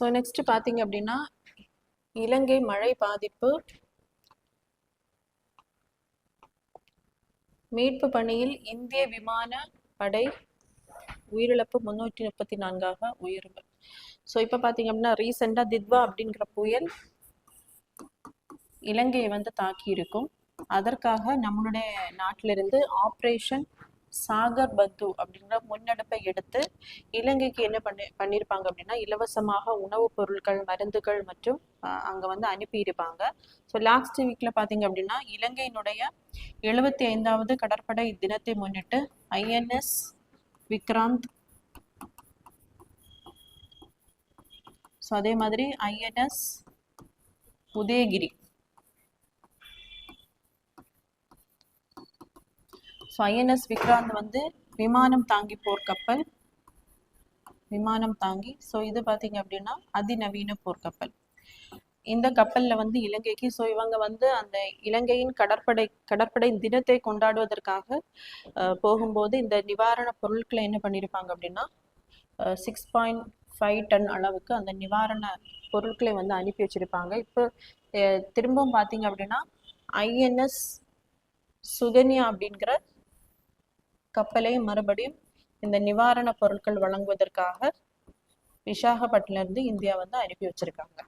So next பார்த்தீங்க அப்படின்னா இலங்கை மழை பாதிப்பு. மீட்பு பணியில் இந்திய விமான படை உயிரிழப்பு முன்னூற்றி முப்பத்தி நான்காக உயர்வு. ஸோ இப்போ பார்த்தீங்க அப்படின்னா ரீசெண்டாக தித்வா அப்படிங்கிற புயல் இலங்கையை வந்து தாக்கி இருக்கும் அதற்காக நம்மளுடைய நாட்டிலிருந்து ஆப்ரேஷன் சாகர் பத்து அப்படிங்கிற முன்னெடுப்பை எடுத்து இலங்கைக்கு என்ன பண்ணி பண்ணியிருப்பாங்க அப்படின்னா இலவசமாக உணவுப் பொருட்கள் மருந்துகள் மற்றும் அஹ், வந்து அனுப்பியிருப்பாங்க. ஸோ லாஸ்ட் வீக்கில் பார்த்தீங்க அப்படின்னா இலங்கையினுடைய எழுபத்தி ஐந்தாவது கடற்படை தினத்தை முன்னிட்டு ஐஎன்எஸ் விக்ராந்த் ஸோ அதே மாதிரி INS Udayagiri so INS Vikrant வந்து விமானம் தாங்கி போர்க்கப்பல் விமானம் தாங்கி ஸோ இது பார்த்தீங்க அப்படின்னா அதிநவீன போர்க்கப்பல் இந்த கப்பலில் வந்து இலங்கைக்கு ஸோ இவங்க வந்து அந்த இலங்கையின் கடற்படை கடற்படை தினத்தை கொண்டாடுவதற்காக போகும்போது இந்த நிவாரண பொருட்களை என்ன பண்ணியிருப்பாங்க அப்படின்னா சிக்ஸ் பாயிண்ட் ஃபைவ் டன் அளவுக்கு அந்த நிவாரண பொருட்களை வந்து அனுப்பி வச்சிருப்பாங்க. இப்போ திரும்பவும் பார்த்தீங்க அப்படின்னா ஐஎன்எஸ் சுகன்யா அப்படிங்கிற கப்பலை மறுபடியும் இந்த நிவாரண பொருட்கள் வழங்குவதற்காக விசாகப்பட்டினம் இருந்து இந்தியா வந்து அனுப்பி வச்சிருக்காங்க.